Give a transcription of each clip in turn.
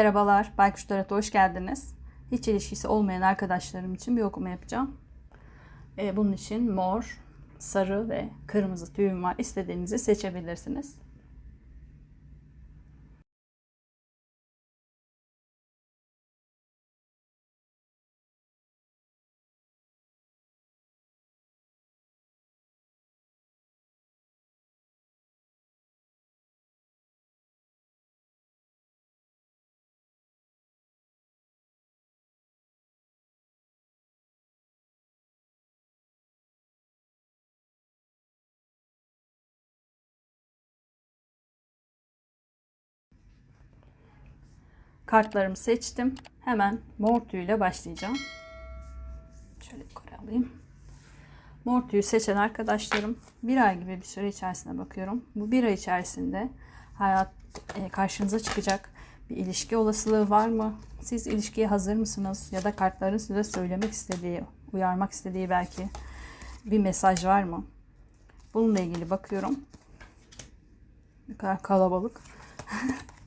Merhabalar, Baykuş Tarot'a hoş geldiniz. Hiç ilişkisi olmayan arkadaşlarım için bir okuma yapacağım. Ee, bunun için mor, sarı ve kırmızı tüyüm var. İstediğinizi seçebilirsiniz. Kartlarımı seçtim. Hemen mor tüyüyle başlayacağım. Şöyle yukarı alayım. Mor tüyü seçen arkadaşlarım bir ay gibi bir süre içerisinde bakıyorum. Bu bir ay içerisinde hayat e, karşınıza çıkacak bir ilişki olasılığı var mı? Siz ilişkiye hazır mısınız? Ya da kartların size söylemek istediği, uyarmak istediği belki bir mesaj var mı? Bununla ilgili bakıyorum. Ne kadar kalabalık.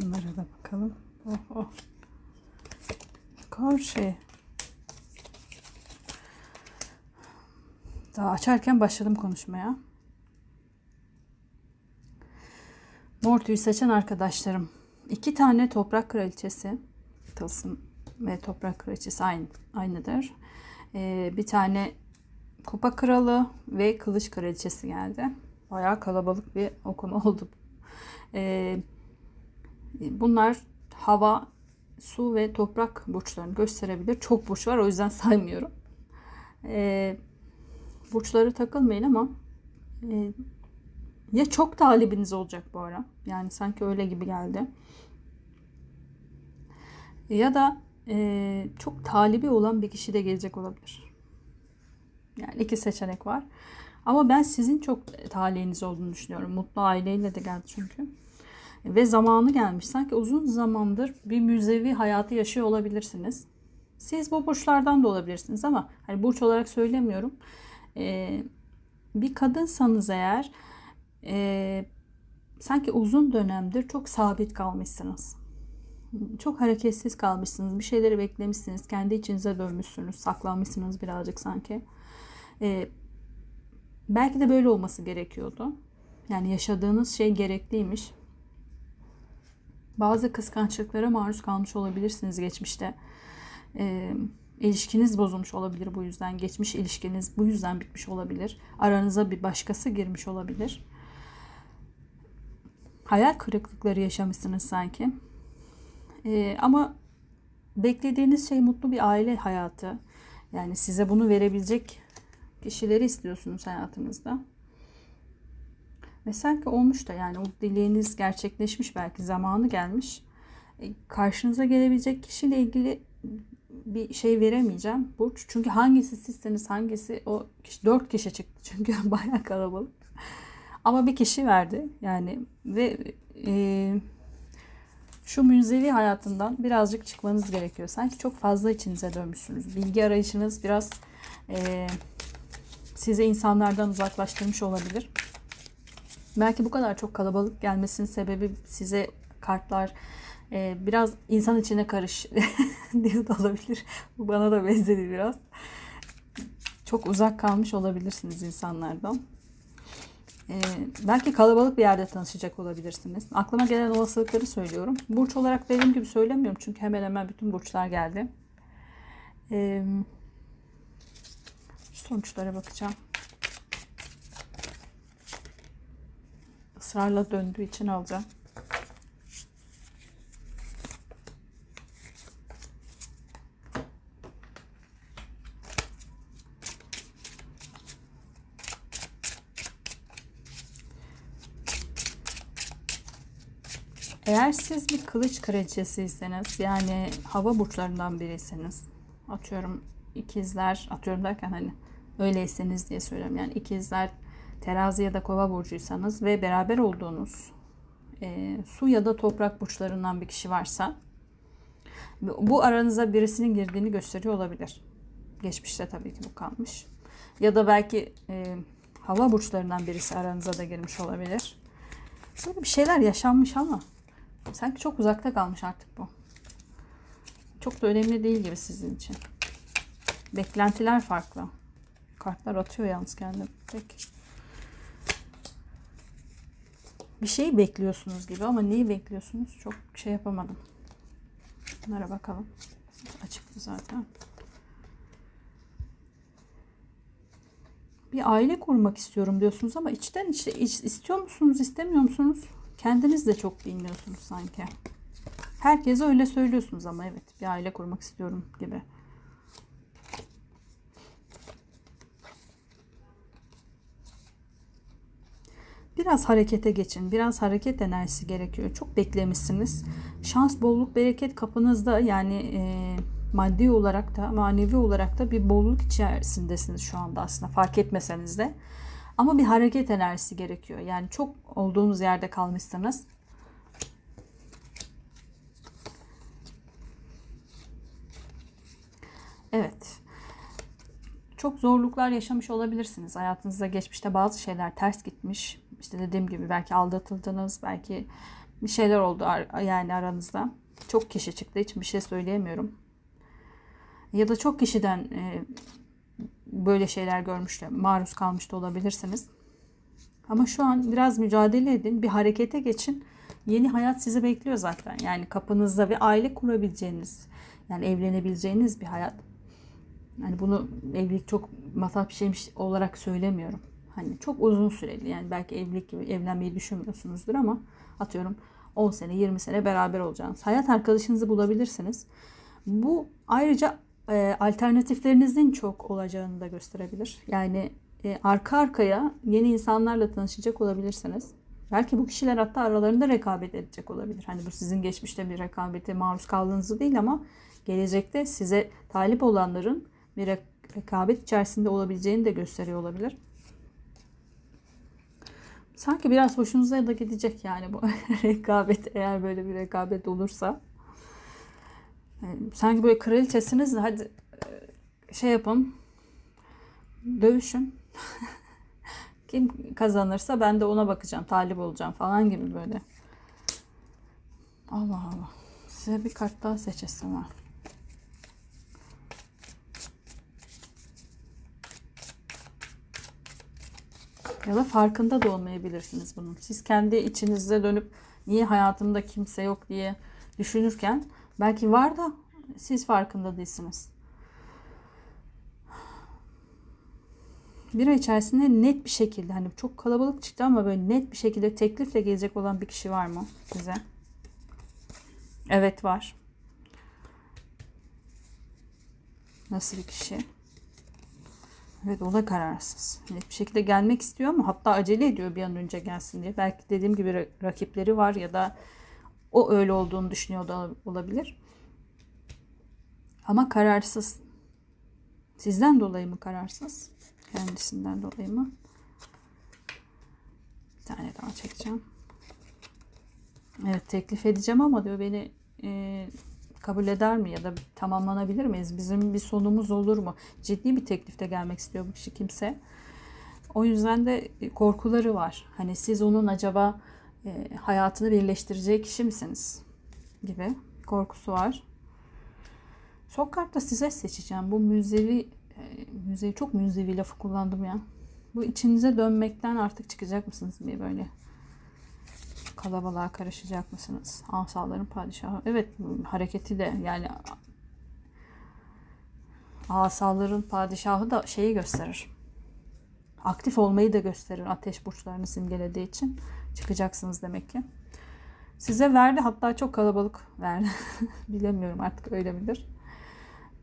Şunlara da bakalım. Oh oh. Kar şey. Daha açarken başladım konuşmaya. Mor seçen arkadaşlarım. İki tane toprak kraliçesi. Tılsım ve toprak kraliçesi aynı, aynıdır. Ee, bir tane kupa kralı ve kılıç kraliçesi geldi. Bayağı kalabalık bir okuma oldu. Ee, bunlar hava, su ve toprak burçlarını gösterebilir. Çok burç var o yüzden saymıyorum. Ee, burçları takılmayın ama e, ya çok talibiniz olacak bu ara. Yani sanki öyle gibi geldi. Ya da e, çok talibi olan bir kişi de gelecek olabilir. Yani iki seçenek var. Ama ben sizin çok talihiniz olduğunu düşünüyorum. Mutlu aileyle de geldi çünkü. Ve zamanı gelmiş. Sanki uzun zamandır bir müzevi hayatı yaşıyor olabilirsiniz. Siz bu burçlardan da olabilirsiniz ama hani burç olarak söylemiyorum. Ee, bir kadınsanız eğer e, sanki uzun dönemdir çok sabit kalmışsınız. Çok hareketsiz kalmışsınız. Bir şeyleri beklemişsiniz. Kendi içinize dönmüşsünüz. Saklanmışsınız birazcık sanki. Ee, belki de böyle olması gerekiyordu. Yani yaşadığınız şey gerekliymiş. Bazı kıskançlıklara maruz kalmış olabilirsiniz geçmişte. E, ilişkiniz bozulmuş olabilir bu yüzden. Geçmiş ilişkiniz bu yüzden bitmiş olabilir. Aranıza bir başkası girmiş olabilir. Hayal kırıklıkları yaşamışsınız sanki. E, ama beklediğiniz şey mutlu bir aile hayatı. Yani size bunu verebilecek kişileri istiyorsunuz hayatınızda. Ve sanki olmuş da yani o dileğiniz gerçekleşmiş belki zamanı gelmiş. E, karşınıza gelebilecek kişiyle ilgili bir şey veremeyeceğim Burç. Çünkü hangisi sizseniz hangisi o kişi dört kişi çıktı çünkü bayağı kalabalık. Ama bir kişi verdi yani ve e, şu münzevi hayatından birazcık çıkmanız gerekiyor. Sanki çok fazla içinize dönmüşsünüz. Bilgi arayışınız biraz e, size insanlardan uzaklaştırmış olabilir. Belki bu kadar çok kalabalık gelmesinin sebebi size kartlar e, biraz insan içine karış diye de olabilir. Bu bana da benzedi biraz. Çok uzak kalmış olabilirsiniz insanlardan. E, belki kalabalık bir yerde tanışacak olabilirsiniz. Aklıma gelen olasılıkları söylüyorum. Burç olarak dediğim gibi söylemiyorum. Çünkü hemen hemen bütün burçlar geldi. E, sonuçlara bakacağım. Israrla döndüğü için alacağım. Eğer siz bir kılıç kraliçesiyseniz yani hava burçlarından biriyseniz atıyorum ikizler atıyorum derken hani öyleyseniz diye söylüyorum yani ikizler terazi ya da kova burcuysanız ve beraber olduğunuz e, su ya da toprak burçlarından bir kişi varsa bu aranıza birisinin girdiğini gösteriyor olabilir. Geçmişte tabii ki bu kalmış. Ya da belki e, hava burçlarından birisi aranıza da girmiş olabilir. Böyle bir şeyler yaşanmış ama Sanki çok uzakta kalmış artık bu. Çok da önemli değil gibi sizin için. Beklentiler farklı. Kartlar atıyor yalnız kendini. Peki. Bir şeyi bekliyorsunuz gibi ama neyi bekliyorsunuz çok şey yapamadım. Bunlara bakalım. Açıktı zaten. Bir aile kurmak istiyorum diyorsunuz ama içten içe iç- istiyor musunuz, istemiyor musunuz? Kendiniz de çok bilmiyorsunuz sanki. Herkese öyle söylüyorsunuz ama evet bir aile kurmak istiyorum gibi. Biraz harekete geçin. Biraz hareket enerjisi gerekiyor. Çok beklemişsiniz. Şans, bolluk, bereket kapınızda yani e, maddi olarak da manevi olarak da bir bolluk içerisindesiniz şu anda aslında fark etmeseniz de. Ama bir hareket enerjisi gerekiyor. Yani çok olduğunuz yerde kalmışsınız. Evet. Çok zorluklar yaşamış olabilirsiniz. Hayatınızda geçmişte bazı şeyler ters gitmiş. İşte dediğim gibi belki aldatıldınız, belki bir şeyler oldu yani aranızda. Çok kişi çıktı, hiç bir şey söyleyemiyorum. Ya da çok kişiden e, böyle şeyler görmüş maruz kalmış da olabilirsiniz. Ama şu an biraz mücadele edin, bir harekete geçin. Yeni hayat sizi bekliyor zaten. Yani kapınızda bir aile kurabileceğiniz, yani evlenebileceğiniz bir hayat. Yani bunu evlilik çok masal bir şeymiş olarak söylemiyorum. Hani çok uzun süreli yani belki evlilik gibi evlenmeyi düşünmüyorsunuzdur ama atıyorum 10 sene 20 sene beraber olacağınız hayat arkadaşınızı bulabilirsiniz. Bu ayrıca e, alternatiflerinizin çok olacağını da gösterebilir. Yani e, arka arkaya yeni insanlarla tanışacak olabilirsiniz. Belki bu kişiler hatta aralarında rekabet edecek olabilir. Hani bu sizin geçmişte bir rekabete maruz kaldığınızı değil ama gelecekte size talip olanların bir re- rekabet içerisinde olabileceğini de gösteriyor olabilir. Sanki biraz hoşunuza da gidecek yani bu rekabet eğer böyle bir rekabet olursa. Sanki böyle kraliçesiniz de hadi e, şey yapın dövüşün. Kim kazanırsa ben de ona bakacağım, talip olacağım falan gibi böyle. Allah Allah. Size bir kart daha seçesim var. Ya da farkında da olmayabilirsiniz bunun. Siz kendi içinizde dönüp niye hayatımda kimse yok diye düşünürken belki var da siz farkında değilsiniz. Bir ay içerisinde net bir şekilde hani çok kalabalık çıktı ama böyle net bir şekilde teklifle gelecek olan bir kişi var mı size? Evet var. Nasıl bir kişi? Evet o da kararsız. Net bir şekilde gelmek istiyor ama hatta acele ediyor bir an önce gelsin diye. Belki dediğim gibi ra- rakipleri var ya da o öyle olduğunu düşünüyor da olabilir. Ama kararsız. Sizden dolayı mı kararsız? Kendisinden dolayı mı? Bir tane daha çekeceğim. Evet teklif edeceğim ama diyor beni e, kabul eder mi ya da tamamlanabilir miyiz? Bizim bir sonumuz olur mu? Ciddi bir teklifte gelmek istiyor bu kişi kimse. O yüzden de korkuları var. Hani siz onun acaba e, hayatını birleştireceği kişi misiniz? Gibi korkusu var. Son kartta size seçeceğim. Bu müzevi, e, müzevi çok müzevi lafı kullandım ya. Bu içinize dönmekten artık çıkacak mısınız diye böyle kalabalığa karışacak mısınız? Asaların padişahı. Evet hareketi de yani asaların padişahı da şeyi gösterir. Aktif olmayı da gösterir. Ateş burçlarını simgelediği için çıkacaksınız demek ki. Size verdi hatta çok kalabalık verdi. Bilemiyorum artık öyle midir.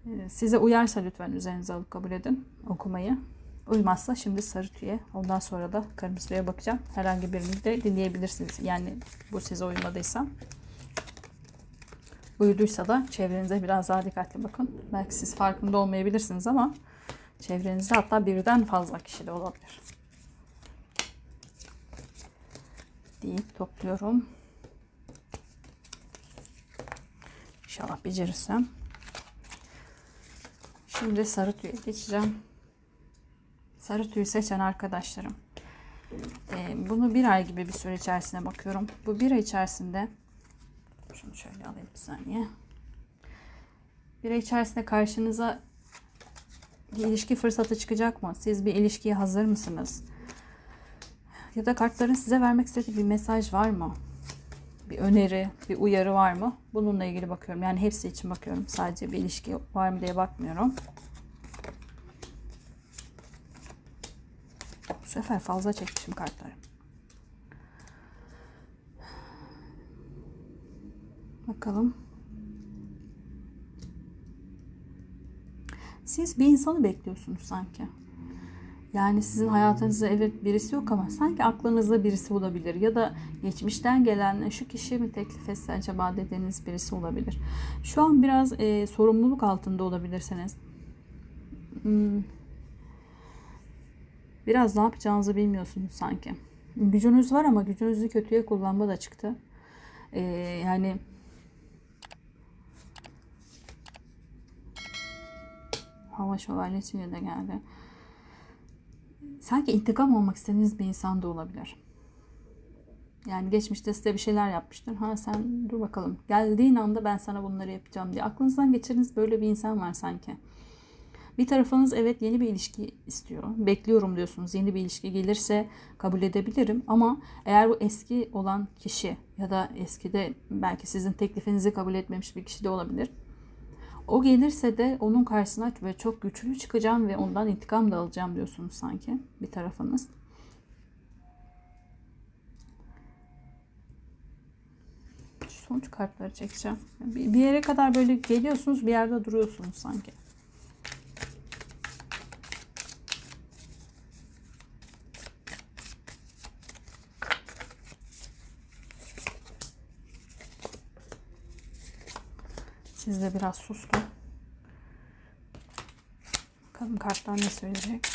Ee, Size uyarsa lütfen üzerinize alıp kabul edin okumayı. Uymazsa şimdi sarı tüye. Ondan sonra da kırmızı tüye bakacağım. Herhangi birini de dinleyebilirsiniz. Yani bu size uymadıysa. Uyduysa da çevrenize biraz daha dikkatli bakın. Belki siz farkında olmayabilirsiniz ama çevrenizde hatta birden fazla kişi de olabilir. Deyip topluyorum. İnşallah becerirsem. Şimdi sarı tüye geçeceğim. Sarı tüyü seçen arkadaşlarım. Ee, bunu bir ay gibi bir süre içerisinde bakıyorum. Bu bir ay içerisinde Şunu şöyle alayım bir saniye. Bir ay içerisinde karşınıza bir ilişki fırsatı çıkacak mı? Siz bir ilişkiye hazır mısınız? Ya da kartların size vermek istediği bir mesaj var mı? Bir öneri, bir uyarı var mı? Bununla ilgili bakıyorum. Yani hepsi için bakıyorum. Sadece bir ilişki var mı diye bakmıyorum. Bu sefer fazla çekmişim kartları. Bakalım. Siz bir insanı bekliyorsunuz sanki. Yani sizin hayatınızda evet birisi yok ama sanki aklınızda birisi olabilir. Ya da geçmişten gelen şu kişi mi teklif etse acaba dediğiniz birisi olabilir. Şu an biraz e, sorumluluk altında olabilirsiniz. Hmm. Biraz ne yapacağınızı bilmiyorsunuz sanki. Gücünüz var ama gücünüzü kötüye kullanma da çıktı. E, yani hava şövalyesiyle de geldi. Sanki intikam olmak istediğiniz bir insan da olabilir. Yani geçmişte size bir şeyler yapmıştır. Ha sen dur bakalım. Geldiğin anda ben sana bunları yapacağım diye. Aklınızdan geçiriniz böyle bir insan var sanki. Bir tarafınız evet yeni bir ilişki istiyor. Bekliyorum diyorsunuz. Yeni bir ilişki gelirse kabul edebilirim. Ama eğer bu eski olan kişi ya da eskide belki sizin teklifinizi kabul etmemiş bir kişi de olabilir. O gelirse de onun karşısına ve çok güçlü çıkacağım ve ondan intikam da alacağım diyorsunuz sanki bir tarafınız. Sonuç kartları çekeceğim. Bir yere kadar böyle geliyorsunuz bir yerde duruyorsunuz sanki. Siz de biraz sustum. Bakalım kartlar ne söyleyecek.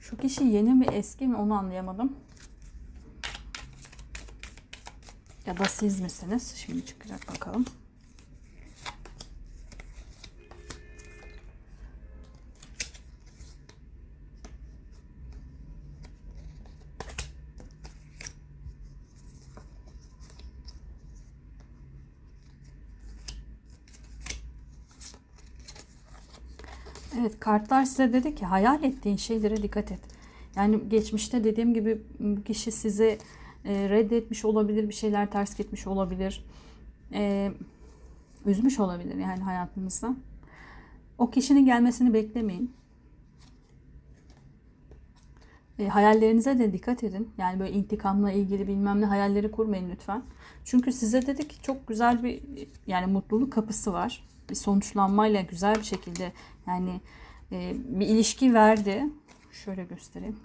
Şu kişi yeni mi eski mi onu anlayamadım. Ya da siz misiniz? Şimdi çıkacak bakalım. Evet kartlar size dedi ki hayal ettiğin şeylere dikkat et. Yani geçmişte dediğim gibi kişi sizi e, reddetmiş olabilir, bir şeyler ters gitmiş olabilir. E, üzmüş olabilir yani hayatınızda. O kişinin gelmesini beklemeyin. E, hayallerinize de dikkat edin. Yani böyle intikamla ilgili bilmem ne hayalleri kurmayın lütfen. Çünkü size dedik çok güzel bir yani mutluluk kapısı var. Bir sonuçlanmayla güzel bir şekilde yani e, bir ilişki verdi. Şöyle göstereyim.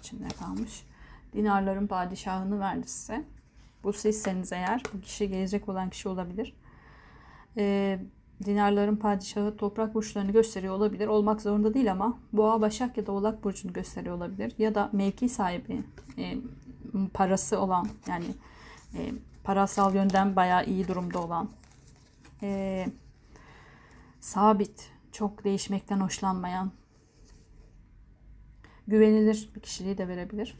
İçinde kalmış. Dinarların padişahını verdi size. Bu sizseniz eğer bu kişi gelecek olan kişi olabilir. E, dinarların padişahı toprak burçlarını gösteriyor olabilir. Olmak zorunda değil ama boğa, başak ya da oğlak burcunu gösteriyor olabilir. Ya da mevki sahibi, e, parası olan yani e, parasal yönden bayağı iyi durumda olan, e, sabit, çok değişmekten hoşlanmayan, güvenilir bir kişiliği de verebilir.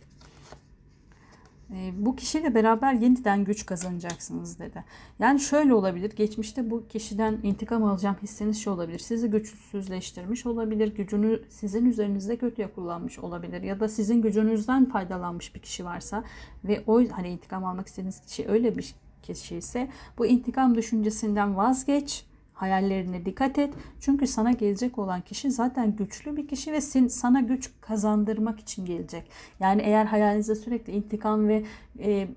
E, bu kişiyle beraber yeniden güç kazanacaksınız dedi. Yani şöyle olabilir. Geçmişte bu kişiden intikam alacağım hissiniz şey olabilir. Sizi güçsüzleştirmiş olabilir. Gücünü sizin üzerinizde kötüye kullanmış olabilir. Ya da sizin gücünüzden faydalanmış bir kişi varsa ve o hani intikam almak istediğiniz kişi öyle bir kişi ise bu intikam düşüncesinden vazgeç hayallerine dikkat et. Çünkü sana gelecek olan kişi zaten güçlü bir kişi ve sen, sana güç kazandırmak için gelecek. Yani eğer hayalinizde sürekli intikam ve e,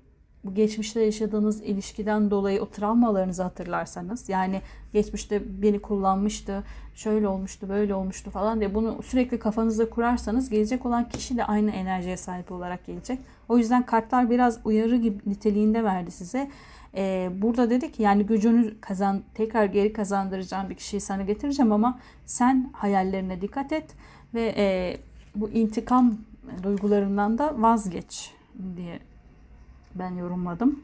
bu geçmişte yaşadığınız ilişkiden dolayı o travmalarınızı hatırlarsanız yani geçmişte beni kullanmıştı, şöyle olmuştu, böyle olmuştu falan diye bunu sürekli kafanızda kurarsanız gelecek olan kişi de aynı enerjiye sahip olarak gelecek. O yüzden kartlar biraz uyarı gibi niteliğinde verdi size. Ee, burada dedi ki yani gücünü kazan tekrar geri kazandıracağım bir kişiyi sana getireceğim ama sen hayallerine dikkat et ve e, bu intikam duygularından da vazgeç diye ben yorumladım.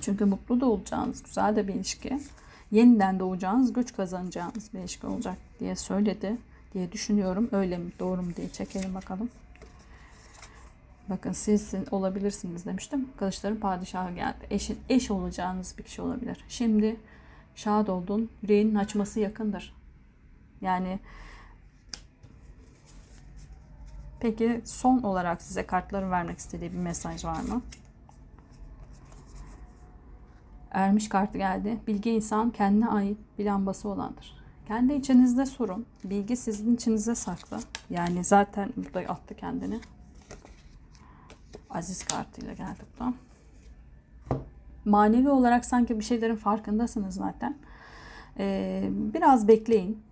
Çünkü mutlu da olacağınız güzel de bir ilişki. Yeniden doğacağınız, güç kazanacağınız bir ilişki olacak diye söyledi. diye düşünüyorum. Öyle mi doğru mu diye çekelim bakalım. Bakın siz olabilirsiniz demiştim. Kılıçların padişahı geldi. Eşin, eş olacağınız bir kişi olabilir. Şimdi şad oldun. Yüreğinin açması yakındır. Yani peki son olarak size kartların vermek istediği bir mesaj var mı? Ermiş kartı geldi. Bilgi insan kendine ait bir lambası olandır. Kendi içinizde sorun. Bilgi sizin içinizde saklı. Yani zaten burada attı kendini. Aziz kartıyla geldi buradan. Manevi olarak sanki bir şeylerin farkındasınız zaten. Ee, biraz bekleyin.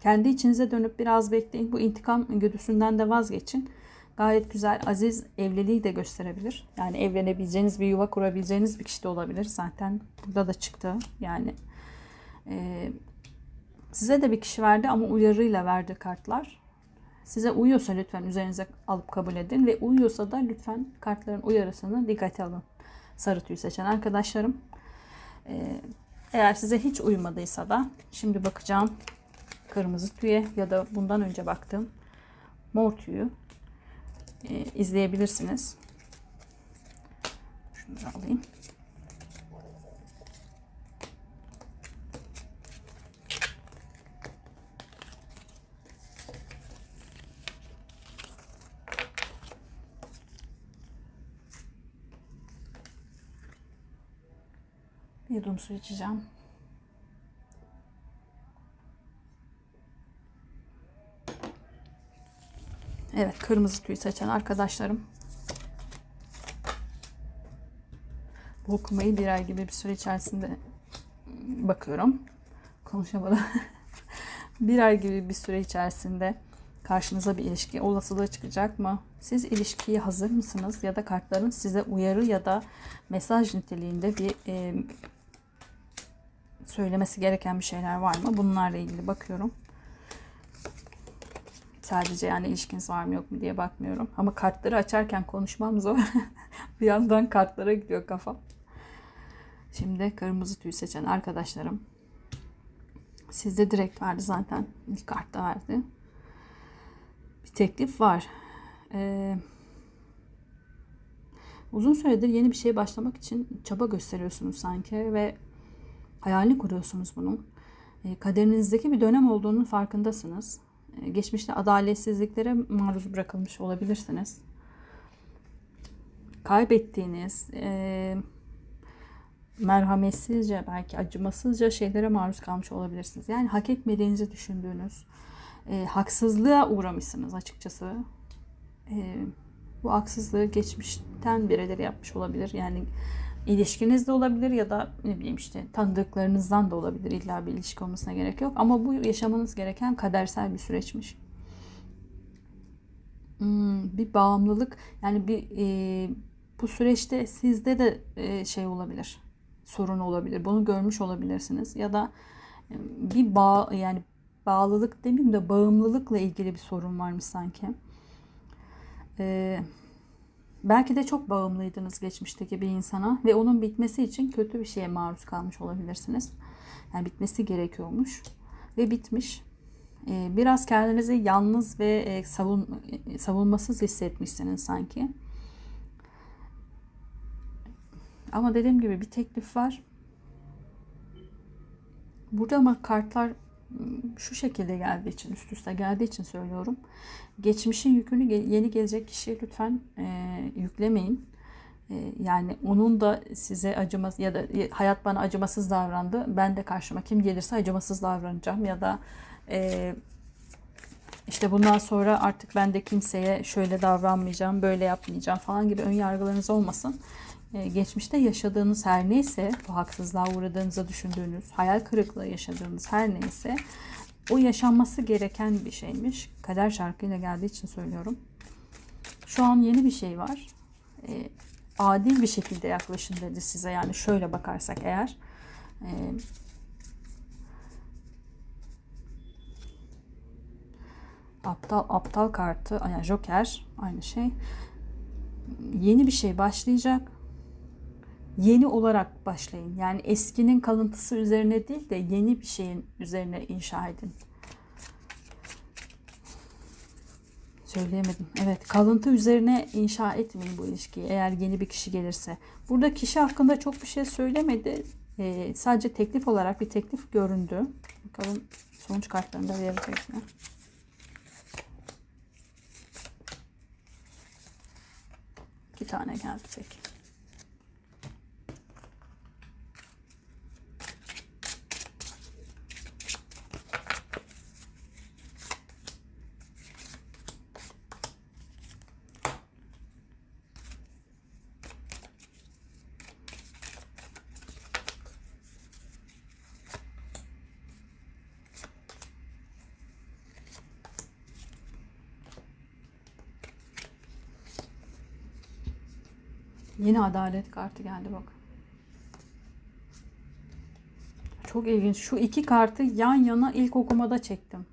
Kendi içinize dönüp biraz bekleyin. Bu intikam güdüsünden de vazgeçin. Gayet güzel, aziz evliliği de gösterebilir. Yani evlenebileceğiniz bir yuva kurabileceğiniz bir kişi de olabilir. Zaten burada da çıktı. Yani e, size de bir kişi verdi ama uyarıyla verdi kartlar. Size uyuyorsa lütfen üzerinize alıp kabul edin ve uyuyorsa da lütfen kartların uyarısını dikkate alın. Sarı tüy seçen arkadaşlarım. Ee, eğer size hiç uymadıysa da şimdi bakacağım kırmızı tüye ya da bundan önce baktığım mor tüyü e, izleyebilirsiniz. Şunu da alayım. Yudum su içeceğim. Evet, kırmızı tüy seçen arkadaşlarım. Bu okumayı bir ay gibi bir süre içerisinde bakıyorum. Konuşamadım. bir ay gibi bir süre içerisinde karşınıza bir ilişki olasılığı çıkacak mı? Siz ilişkiye hazır mısınız? Ya da kartların size uyarı ya da mesaj niteliğinde bir e, söylemesi gereken bir şeyler var mı? Bunlarla ilgili bakıyorum. Sadece yani ilişkiniz var mı yok mu diye bakmıyorum. Ama kartları açarken konuşmam zor. bir yandan kartlara gidiyor kafam. Şimdi kırmızı tüy seçen arkadaşlarım. Sizde direkt verdi zaten. İlk kartta verdi. Bir teklif var. Ee, uzun süredir yeni bir şeye başlamak için çaba gösteriyorsunuz sanki ve hayalini kuruyorsunuz bunun. E, kaderinizdeki bir dönem olduğunun farkındasınız. E, geçmişte adaletsizliklere maruz bırakılmış olabilirsiniz. Kaybettiğiniz, e, merhametsizce belki acımasızca şeylere maruz kalmış olabilirsiniz. Yani hak etmediğinizi düşündüğünüz, e, haksızlığa uğramışsınız açıkçası. E, bu haksızlığı geçmişten birileri yapmış olabilir. Yani ilişkinizde olabilir ya da ne bileyim işte tanıdıklarınızdan da olabilir. İlla bir ilişki olmasına gerek yok. Ama bu yaşamanız gereken kadersel bir süreçmiş. Hmm, bir bağımlılık yani bir e, bu süreçte sizde de e, şey olabilir. Sorun olabilir. Bunu görmüş olabilirsiniz. Ya da e, bir bağ yani bağlılık demeyeyim de bağımlılıkla ilgili bir sorun varmış sanki. Eee Belki de çok bağımlıydınız geçmişteki bir insana ve onun bitmesi için kötü bir şeye maruz kalmış olabilirsiniz. Yani bitmesi gerekiyormuş ve bitmiş. Ee, biraz kendinizi yalnız ve e, savun, savunmasız hissetmişsiniz sanki. Ama dediğim gibi bir teklif var. Burada ama kartlar şu şekilde geldiği için, üst üste geldiği için söylüyorum. Geçmişin yükünü yeni gelecek kişiye lütfen e, yüklemeyin. E, yani onun da size acımasız ya da hayat bana acımasız davrandı. Ben de karşıma kim gelirse acımasız davranacağım ya da e, işte bundan sonra artık ben de kimseye şöyle davranmayacağım, böyle yapmayacağım falan gibi ön yargılarınız olmasın. Ee, geçmişte yaşadığınız her neyse, bu haksızlığa uğradığınızı düşündüğünüz, hayal kırıklığı yaşadığınız her neyse o yaşanması gereken bir şeymiş. Kader şarkıyla geldiği için söylüyorum. Şu an yeni bir şey var. E, adil bir şekilde yaklaşın dedi size. Yani şöyle bakarsak eğer. E, aptal aptal kartı, yani Joker aynı şey. Yeni bir şey başlayacak yeni olarak başlayın. Yani eskinin kalıntısı üzerine değil de yeni bir şeyin üzerine inşa edin. söyleyemedim. Evet kalıntı üzerine inşa etmeyin bu ilişkiyi eğer yeni bir kişi gelirse. Burada kişi hakkında çok bir şey söylemedi. Ee, sadece teklif olarak bir teklif göründü. Bakalım sonuç kartlarını da verecek mi? İki tane geldi peki. Yine adalet kartı geldi bak. Çok ilginç. Şu iki kartı yan yana ilk okumada çektim.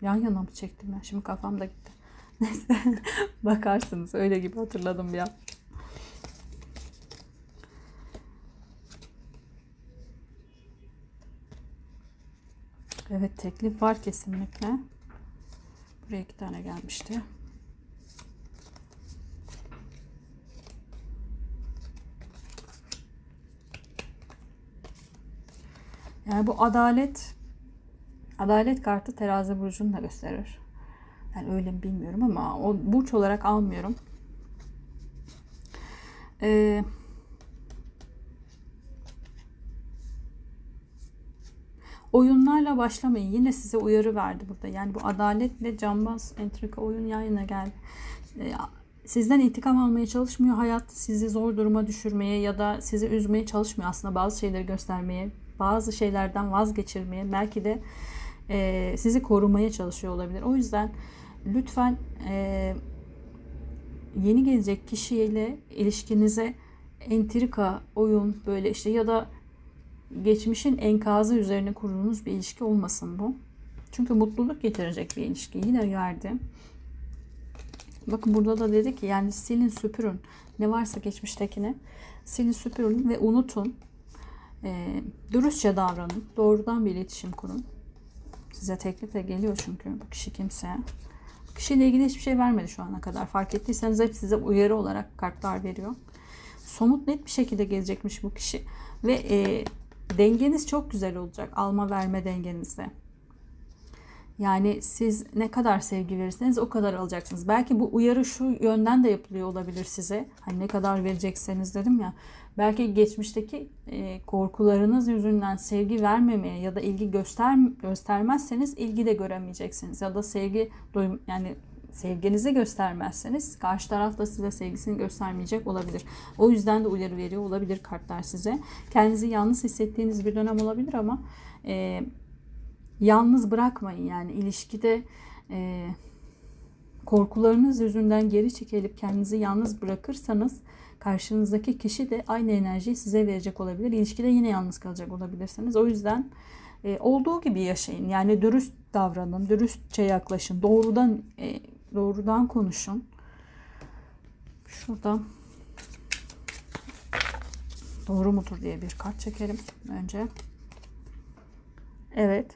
Yan yana mı çektim ben? Şimdi kafamda gitti. Neyse. Bakarsınız. Öyle gibi hatırladım bir an. Evet teklif var kesinlikle. Buraya iki tane gelmişti. Yani bu adalet adalet kartı terazi burcunu da gösterir. Yani öyle mi bilmiyorum ama o burç olarak almıyorum. Ee, oyunlarla başlamayın. Yine size uyarı verdi burada. Yani bu adaletle cambaz, entrika oyun yan yana geldi. Ee, sizden intikam almaya çalışmıyor. Hayat sizi zor duruma düşürmeye ya da sizi üzmeye çalışmıyor aslında bazı şeyleri göstermeye bazı şeylerden vazgeçirmeye, belki de e, sizi korumaya çalışıyor olabilir. O yüzden lütfen e, yeni gelecek kişiyle ilişkinize entrika, oyun böyle işte ya da geçmişin enkazı üzerine kurduğunuz bir ilişki olmasın bu. Çünkü mutluluk getirecek bir ilişki. Yine verdi. Bakın burada da dedi ki yani silin süpürün. Ne varsa geçmiştekini silin süpürün ve unutun. E, dürüstçe davranın. Doğrudan bir iletişim kurun. Size teklif de geliyor çünkü bu kişi kimse. Bu kişiyle ilgili hiçbir şey vermedi şu ana kadar. Fark ettiyseniz hep size uyarı olarak kartlar veriyor. Somut net bir şekilde gelecekmiş bu kişi. Ve e, dengeniz çok güzel olacak. Alma verme dengenizde. Yani siz ne kadar sevgi verirseniz o kadar alacaksınız. Belki bu uyarı şu yönden de yapılıyor olabilir size. Hani ne kadar verecekseniz dedim ya. Belki geçmişteki e, korkularınız yüzünden sevgi vermemeye ya da ilgi göster göstermezseniz ilgi de göremeyeceksiniz. Ya da sevgi doyum yani sevginizi göstermezseniz karşı taraf da size sevgisini göstermeyecek olabilir. O yüzden de uyarı veriyor olabilir kartlar size. Kendinizi yalnız hissettiğiniz bir dönem olabilir ama e, yalnız bırakmayın yani ilişkide e, korkularınız yüzünden geri çekilip kendinizi yalnız bırakırsanız karşınızdaki kişi de aynı enerjiyi size verecek olabilir. İlişkide yine yalnız kalacak olabilirsiniz. O yüzden e, olduğu gibi yaşayın. Yani dürüst davranın, dürüstçe yaklaşın, doğrudan e, doğrudan konuşun. Şurada doğru mudur diye bir kart çekelim önce. Evet.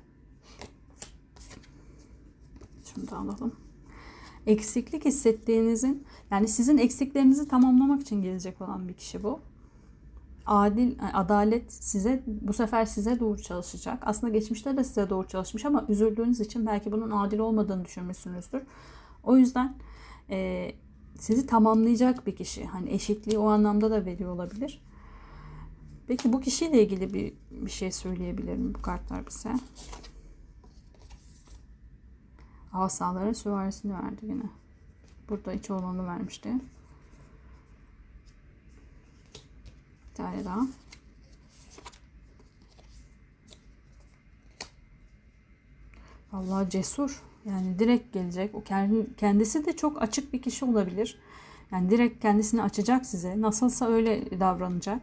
Da alalım. Eksiklik hissettiğinizin yani sizin eksiklerinizi tamamlamak için gelecek olan bir kişi bu. Adil, adalet size bu sefer size doğru çalışacak. Aslında geçmişte de size doğru çalışmış ama üzüldüğünüz için belki bunun adil olmadığını düşünmüşsünüzdür. O yüzden e, sizi tamamlayacak bir kişi. Hani eşitliği o anlamda da veriyor olabilir. Peki bu kişiyle ilgili bir, bir şey söyleyebilirim bu kartlar bize. Asaların süvarisini verdi yine. Burada iç olanı vermişti. Bir tane daha. Allah cesur. Yani direkt gelecek. O kendisi de çok açık bir kişi olabilir. Yani direkt kendisini açacak size. Nasılsa öyle davranacak.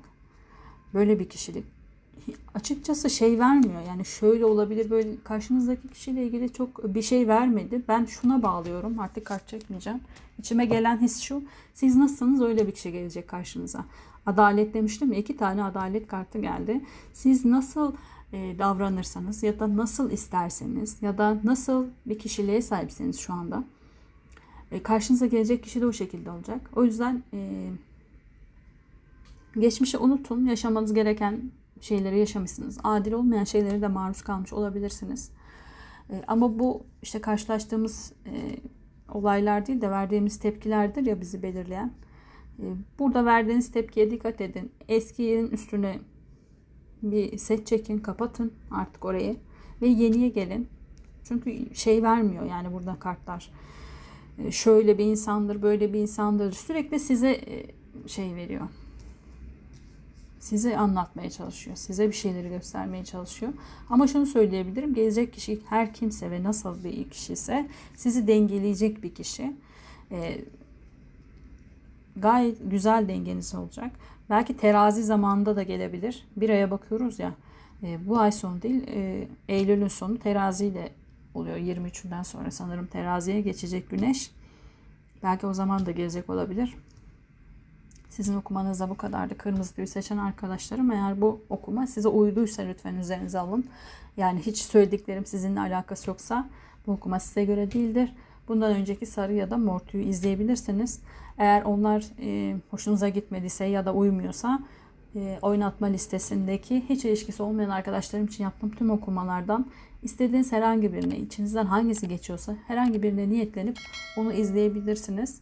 Böyle bir kişilik açıkçası şey vermiyor. Yani şöyle olabilir böyle karşınızdaki kişiyle ilgili çok bir şey vermedi. Ben şuna bağlıyorum. Artık kart çekmeyeceğim. İçime gelen his şu. Siz nasılsınız öyle bir kişi gelecek karşınıza. Adalet demiştim ya iki tane adalet kartı geldi. Siz nasıl e, davranırsanız ya da nasıl isterseniz ya da nasıl bir kişiliğe sahipseniz şu anda e, karşınıza gelecek kişi de o şekilde olacak. O yüzden e, geçmişi unutun. Yaşamanız gereken şeyleri yaşamışsınız. Adil olmayan şeyleri de maruz kalmış olabilirsiniz. E, ama bu işte karşılaştığımız e, olaylar değil de verdiğimiz tepkilerdir ya bizi belirleyen. E, burada verdiğiniz tepkiye dikkat edin. Eski yerin üstüne bir set çekin, kapatın artık orayı ve yeniye gelin. Çünkü şey vermiyor yani burada kartlar. E, şöyle bir insandır, böyle bir insandır. Sürekli size şey veriyor. Size anlatmaya çalışıyor. Size bir şeyleri göstermeye çalışıyor. Ama şunu söyleyebilirim. Gelecek kişi her kimse ve nasıl bir kişi ise sizi dengeleyecek bir kişi. E, gayet güzel dengeniz olacak. Belki terazi zamanında da gelebilir. Bir aya bakıyoruz ya. e, bu ay sonu değil, e, Eylül'ün sonu teraziyle oluyor. 23'ünden sonra sanırım teraziye geçecek güneş. Belki o zaman da gelecek olabilir. Sizin okumanızda bu kadardı. Kırmızı tüyü seçen arkadaşlarım eğer bu okuma size uyduysa lütfen üzerinize alın. Yani hiç söylediklerim sizinle alakası yoksa bu okuma size göre değildir. Bundan önceki sarı ya da mor tüyü izleyebilirsiniz. Eğer onlar e, hoşunuza gitmediyse ya da uymuyorsa e, oynatma listesindeki hiç ilişkisi olmayan arkadaşlarım için yaptığım tüm okumalardan istediğiniz herhangi birine, içinizden hangisi geçiyorsa herhangi birine niyetlenip onu izleyebilirsiniz.